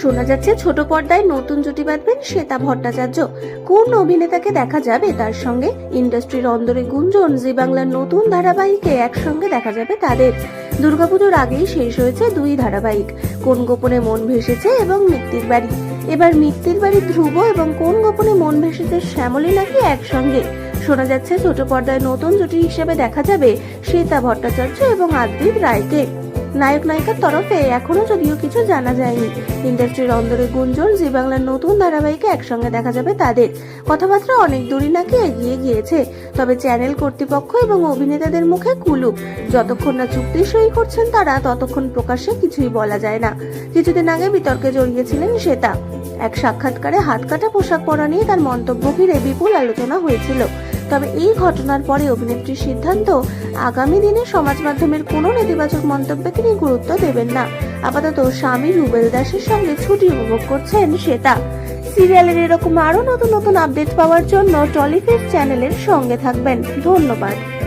শোনা যাচ্ছে ছোট পর্দায় নতুন জুটি বাঁধবেন শ্বেতা ভট্টাচার্য। কোন অভিনেতাকে দেখা যাবে তার সঙ্গে? ইন্ডাস্ট্রির অন্দরে গুঞ্জন, জি বাংলার নতুন ধারাবাহিকে একসঙ্গে দেখা যাবে তাদের। দুর্গাপুজোর আগেই শেষ হয়েছে দুই ধারাবাহিক, কোন গোপনে মন ভেসেছে এবং মিত্তির বাড়ি? এবার মিত্তির বাড়ি ধ্রুব এবং কোন গোপনে মন ভেসেছে শ্যামলী নাকি একসঙ্গে? শোনা যাচ্ছে ছোট পর্দায় নতুন জুটি হিসেবে দেখা যাবে শ্বেতা ভট্টাচার্য এবং আদ্রিত রায়কে। নায়ক নায়িকার তরফে এখনও যদিও কিছু জানা যায়নি। ইন্ডাস্ট্রির অন্দরে গুঞ্জন, জি বাংলার নতুন ধারাবাহিকে একসঙ্গে দেখা যাবে তাদের। কথাবার্তা অনেক দূরই নাকি এগিয়ে গিয়েছে, তবে চ্যানেল কর্তৃপক্ষ এবং অভিনেতাদের মুখে কুলুপ। যতক্ষণ না চুক্তি সই করছেন তারা, ততক্ষণ প্রকাশ্যে কিছুই বলা যায় না। কিছুদিন আগে বিতর্কে জড়িয়েছিলেন শ্বেতা। এক সাক্ষাৎকারে হাত কাটা পোশাক পরা নিয়ে তার মন্তব্য ঘিরে বিপুল আলোচনা হয়েছিল। তবে এই ঘটনার পরে অভিনেত্রীর সিদ্ধান্ত, আগামী দিনে সমাজ মাধ্যমের কোনো নেতিবাচক মন্তব্যে তিনি গুরুত্ব দেবেন না। আপাতত স্বামী রুবেল দাসের সঙ্গে ছুটি উপভোগ করছেন শ্বেতা। সিরিয়ালের এরকম আরও নতুন নতুন আপডেট পাওয়ার জন্য টলিফেস চ্যানেলের সঙ্গে থাকবেন। ধন্যবাদ।